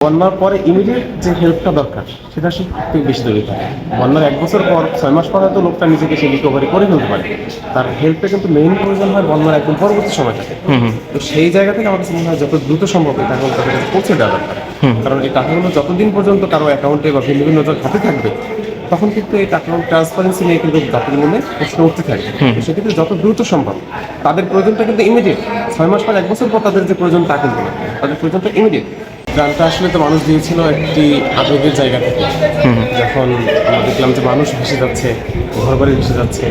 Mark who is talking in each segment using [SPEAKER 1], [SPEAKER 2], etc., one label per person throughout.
[SPEAKER 1] বন্যার পরে ইমিডিয়েট যে হেল্পটা দরকার সেটা সে একটু বেশি দরিত হয় বন্যার এক বছর পর ছয় মাস পর হয়তো লোকটা নিজেকে সে রিকভারি করে ফেলতে পারে। তার হেল্পটা কিন্তু মেইন প্রয়োজন হয় বন্যার একদম পরবর্তী সময়টাতে। তো সেই জায়গা থেকে আমার কাছে মনে হয় যত দ্রুত সম্ভব এই টাকাগুলো তাদের কাছে পৌঁছে দেওয়া দরকার। কারণ এই টাকাগুলো যতদিন পর্যন্ত কারও অ্যাকাউন্টে বা ভিন্ন ভিন্ন হাতে থাকবে তখন কিন্তু এই টাকা ট্রান্সপারেন্সি নিয়ে কিন্তু জাতির মনে প্রশ্ন উঠতে থাকে সেক্ষেত্রে যত দ্রুত সম্ভব তাদের প্রয়োজনটা কিন্তু ইমিডিয়েট ছয় মাস পর এক বছর পর তাদের যে প্রয়োজন তা কিন্তু না। তাদের প্রয়োজনটা ইমিডিয়েট গানটা আসলে তো মানুষ দিয়েছিল একটি আবেগের জায়গা থেকে। যখন আমরা দেখলাম যে মানুষ ভেসে যাচ্ছে ঘর বাড়ি ভেসে যাচ্ছে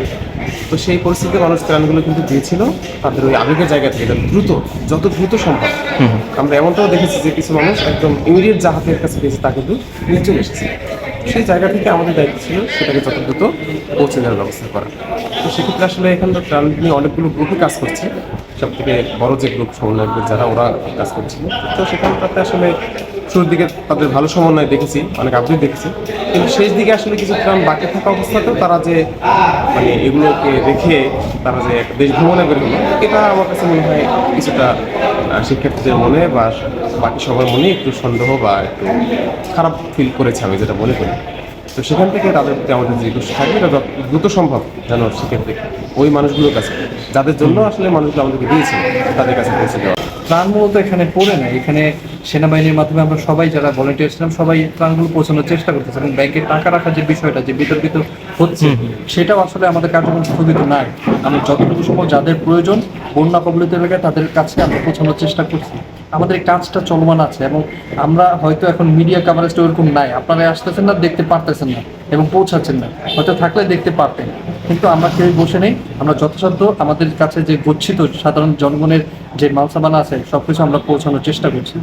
[SPEAKER 1] তো সেই পরিস্থিতিতে মানুষ গানগুলো কিন্তু দিয়েছিল। তাদের ওই আবেগের জায়গা থেকে দ্রুত যত দ্রুত সম্ভব। আমরা এমনটাও দেখেছি যে কিছু মানুষ একদম ইমিডিয়েট যা হাতের কাছে পেয়েছে তা কিন্তু নিয়ে চলে এসেছে। সেই জায়গা থেকে আমাদের দায়িত্ব ছিল সেটাকে যত দ্রুত পৌঁছে দেওয়ার ব্যবস্থা করা। তো সেক্ষেত্রে আসলে এখানকার ত্রাণ নিয়ে অনেকগুলো গ্রুপে কাজ করছে। সব থেকে বড় যে গ্রুপ সমন্বয়কদের যারা, ওরা কাজ করছিল। তো সেখানটাতে আসলে শুরুর দিকে তাদের ভালো সমন্বয় দেখেছি, অনেক আপডেট দেখেছি। কিন্তু শেষ দিকে আসলে কিছু ত্রাণ বাকি থাকা অবস্থাতেও তারা যে মানে এগুলোকে রেখে তারা যে দেশ ভ্রমণে বের হলো, এটা আমার কাছে মনে হয় কিছুটা শিক্ষার্থীদের মনে বা বাকি সবার মনে একটু সন্দেহ বা একটু খারাপ ফিল করেছে, আমি যেটা মনে করি। তো সেখান থেকে তাদের প্রতি আমাদের যে রিকোয়েস্ট থাকবে এটা দ্রুত সম্ভব যেন সেক্ষেত্রে ওই মানুষগুলোর কাছে, যাদের জন্য আসলে মানুষগুলো আমাদেরকে দিয়েছে, তাদের কাছে পৌঁছে দেওয়া।
[SPEAKER 2] ত্রাণ মূলত এখানে পড়ে না, এখানে সেনাবাহিনীর মাধ্যমে আমরা সবাই যারা ভলেন্টিয়ার ছিলাম, সবাই ত্রাণগুলো পৌঁছানোর চেষ্টা করতেছে এবং ব্যাংকে টাকা রাখার যে বিষয়টা, যে বিতর্কিত হচ্ছে সেটাও আসলে আমাদের কার্যক্রম স্থগিত নাই। আমরা যতটুকু সময় যাদের প্রয়োজন বন্যা কবলিত এলাকায় তাদের কাছে আমরা পৌঁছানোর চেষ্টা করছি। আমাদের এই কাজটা চলমান আছে এবং আমরা হয়তো এখন মিডিয়া কাভারেজটা ওরকম নাই। আপনারা আসতেছেন না দেখতে পারতেছেন না এবং পৌঁছাচ্ছেন না। হয়তো থাকলে দেখতে পারতেন। কিন্তু আমরা কেউ বসে নেই। আমরা যথাসাধ্য আমাদের কাছে যে গচ্ছিত সাধারণ জনগণের যে মালসামানা আছে সবকিছু আমরা পৌঁছানোর চেষ্টা করছি।